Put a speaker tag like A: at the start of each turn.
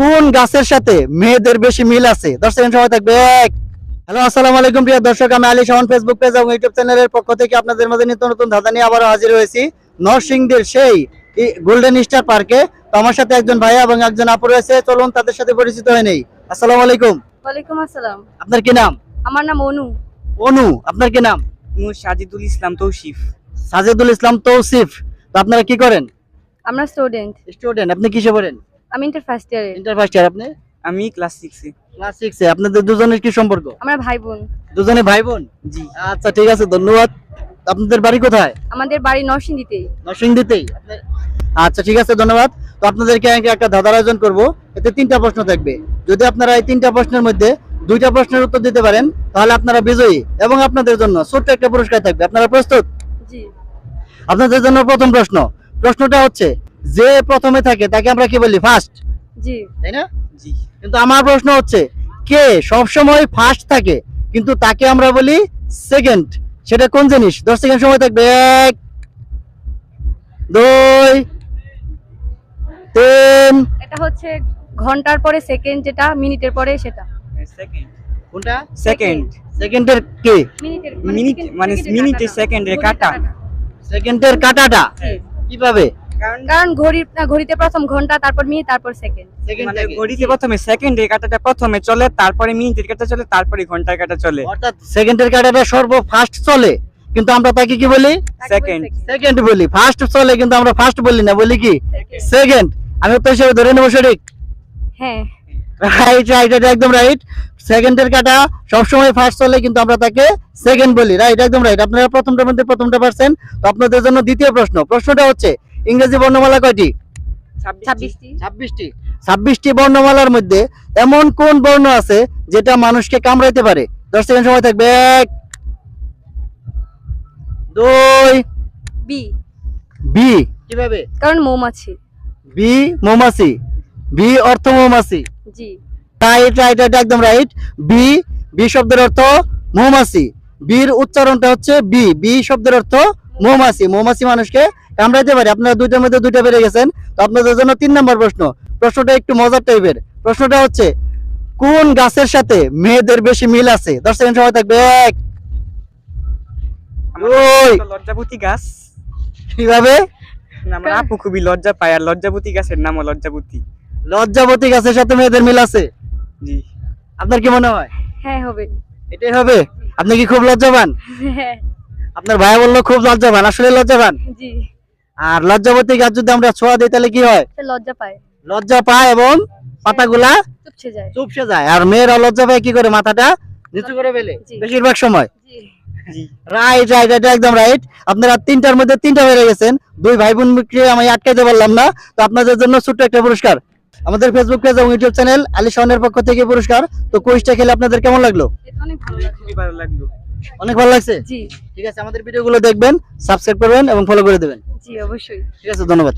A: কোন গাছের সাথে মেয়েদের বেশি মিল আছে? দশ সেকেন্ড সময় থাকবে এক। হ্যালো আসসালামু আলাইকুম প্রিয় দর্শক আমি আলী শাহন ফেসবুক পেজ এবং ইউটিউব চ্যানেলের পক্ষ থেকে আপনাদের মাঝে নিত্য নতুন ধাঁধা নিয়ে আবারও হাজির হয়েছি। নরসিংদীর সেই গোল্ডেন স্টার পার্কে তো আমার সাথে একজন ভাইয়া এবং একজন আপু রয়েছে। চলুন তাদের সাথে পরিচিত হয়ে নেই। আসসালামু আলাইকুম।
B: ওয়ালাইকুম আসসালাম।
A: আপনার কি নাম?
B: আমার নাম অনু।
A: অনু আপনার কি নাম?
C: সাজিদুল ইসলাম তৌসিফ।
A: সাজিদুল ইসলাম তৌসিফ। তো আপনারা কি করেন?
B: আমরা স্টুডেন্ট
A: স্টুডেন্ট আপনি কিসে পড়েন?
B: আমি ইন্টার ফার্স্ট ইয়ারে
A: ইন্টার ফার্স্ট ইয়ার আপনি?
C: আমি ক্লাস সিক্সে
A: ক্লাস সিক্সে আপনাদের দুজনের কি সম্পর্ক?
B: আমরা ভাই বোন
A: দুজনে ভাই বোন
C: জি।
A: আচ্ছা ঠিক আছে ধন্যবাদ। আপনাদের বাড়ি কোথায়?
B: আমাদের বাড়ি নরসিংদীতেই।
A: নরসিংদীতেই। আচ্ছা ঠিক আছে ধন্যবাদ। তো আপনাদেরকে আমি একটা ধাঁধার আয়োজন করব। এতে তিনটা প্রশ্ন থাকবে। যদি আপনারা এই তিনটা প্রশ্নের মধ্যে দুইটা প্রশ্নের উত্তর দিতে পারেন তাহলে আপনারা বিজয়ী এবং আপনাদের জন্য ছোট্ট একটা পুরস্কার থাকবে। আপনারা প্রস্তুত?
B: জি।
A: আপনাদের জন্য প্রথম প্রশ্ন। প্রশ্নটা হচ্ছে যে প্রথমে থাকে তাকে আমরা কি বলি? ফার্স্ট
B: জি।
A: তাই না?
C: জি।
A: কিন্তু আমার প্রশ্ন হচ্ছে কে সবসময় ফার্স্ট থাকে? কিন্তু তাকে আমরা বলি সেকেন্ড সেটা কোন জিনিস? দশ সেকেন্ড সময় থাকবে। এক দুই তিন।
B: এটা হচ্ছে ঘণ্টার পরে সেকেন্ড যেটা মিনিটের পরে সেটা।
C: সেকেন্ড
A: কোনটা?
C: সেকেন্ড
A: সেকেন্ডের কি?
B: মিনিটের
C: মিনিট মানে মিনিটে সেকেন্ডে কাটা।
A: সেকেন্ডের কাটাটা। কীভাবে?
C: কারণ
B: কারণ ঘড়ি ঘড়িতে প্রথম ঘণ্টা তারপর মিনিট তারপর সেকেন্ড।
A: সেকেন্ড
C: মানে ঘড়িতে প্রথমে সেকেন্ডের কাটাটা প্রথমে চলে তারপরে মিনিটের কাটা চলে তারপরে ঘণ্টার কাটা চলে।
A: অর্থাৎ সেকেন্ডের কাটাটা সর্ব ফার্স্ট চলে কিন্তু আমরা তাকে কি বলি?
C: Second.
A: সেকেন্ড বলি। ফার্স্ট চলে কিন্তু আমরা ফার্স্ট বলি না বলি কি? সেকেন্ড আমি উত্তর হিসেবে ধরে নেব সঠিক?
B: হ্যাঁ।
A: রাইট রাইট এটা একদম রাইট সেকেন্ডের কাটা সবসময় ফার্স্ট চলে কিন্তু আমরা তাকে সেকেন্ড বলি। রাইট একদম রাইট আপনারা প্রথমটার মধ্যে প্রথমটা পারছেন। তো আপনাদের জন্য দ্বিতীয় প্রশ্ন। প্রশ্নটা হচ্ছে ইংরেজি বর্ণমালা কয়টি?
B: ছাব্বিশটি।
A: ছাব্বিশটি। বর্ণমালার মধ্যে এমন কোন বর্ণ আছে যেটা মানুষকে কামড়াইতে পারে? দশ সেকেন্ড সময় থাকবে। এক দুই
B: বি।
A: বি। কীভাবে?
B: কারণ মৌমাছি।
A: বি মৌমাছি। বি অর্থ মৌমাছি।
B: জি।
A: রাইট রাইট রাইট একদম রাইট বি বি শব্দের অর্থ মৌমাছি। বীর উচ্চারণটা হচ্ছে বি। বি শব্দের অর্থ মৌমাছি মৌমাছি মানুষকে কামড়াইতে পারে। আপনারা দুইটার মধ্যে দুইটা বেড়ে গেছেন। তো আপনাদের জন্য তিন নম্বর প্রশ্ন। প্রশ্নটা একটু মজার টাইপের। প্রশ্নটা হচ্ছে কোন গাছের সাথে মেয়েদের বেশি মিল আছে? দশ সেকেন্ড সময় থাকবে। এক
C: লজ্জাবতী গাছ।
A: কীভাবে?
C: আমার আপু খুবই লজ্জা পায় আর লজ্জাবতী গাছের নামও লজ্জাবতী।
A: লজ্জাবতী গাছের সাথে মেয়েদের মিল আছে?
C: জি।
A: আপনার কি মনে হয়?
B: হ্যাঁ হবে।
A: এটাই হবে? আপনি কি খুব লজ্জাবান?
B: হ্যাঁ।
A: আপনার ভাই বলল খুব লজ্জাবান। আসলে লজ্জাবান?
B: জি।
A: আর লজ্জাবতী গাছ যদি আমরা ছোঁয়া দিই তাহলে কি হয়?
B: লজ্জা পায়।
A: লজ্জা পায় এবং পাতাগুলা
B: চুপছে যায়।
A: চুপসে যায়। আর মেয়েরা লজ্জা পায় কি করে? মাথাটা নিচু করে ফেলে বেশিরভাগ সময়।
B: জি।
C: জি
A: রাইট রাইট এটা একদম রাইট আপনারা তিনটার মধ্যে তিনটা বেড়ে গেছেন। দুই ভাই বোনকে আমি আটকাইতে পারলাম না। তো আপনাদের জন্য ছোট্ট একটা পুরস্কার। আমাদের ফেসবুক পেজ এবং ইউটিউব চ্যানেল আলী পক্ষ থেকে পুরস্কার। তো কুইজটা খেলে আপনাদের কেমন লাগল?
B: অনেক ভালো লাগল।
C: খুবই ভালো লাগল।
A: অনেক ভালো লাগছে?
B: জি।
A: ঠিক আছে আমাদের ভিডিওগুলো দেখবেন সাবস্ক্রাইব করবেন এবং ফলো করে দেবেন।
B: জি অবশ্যই।
A: ঠিক আছে ধন্যবাদ।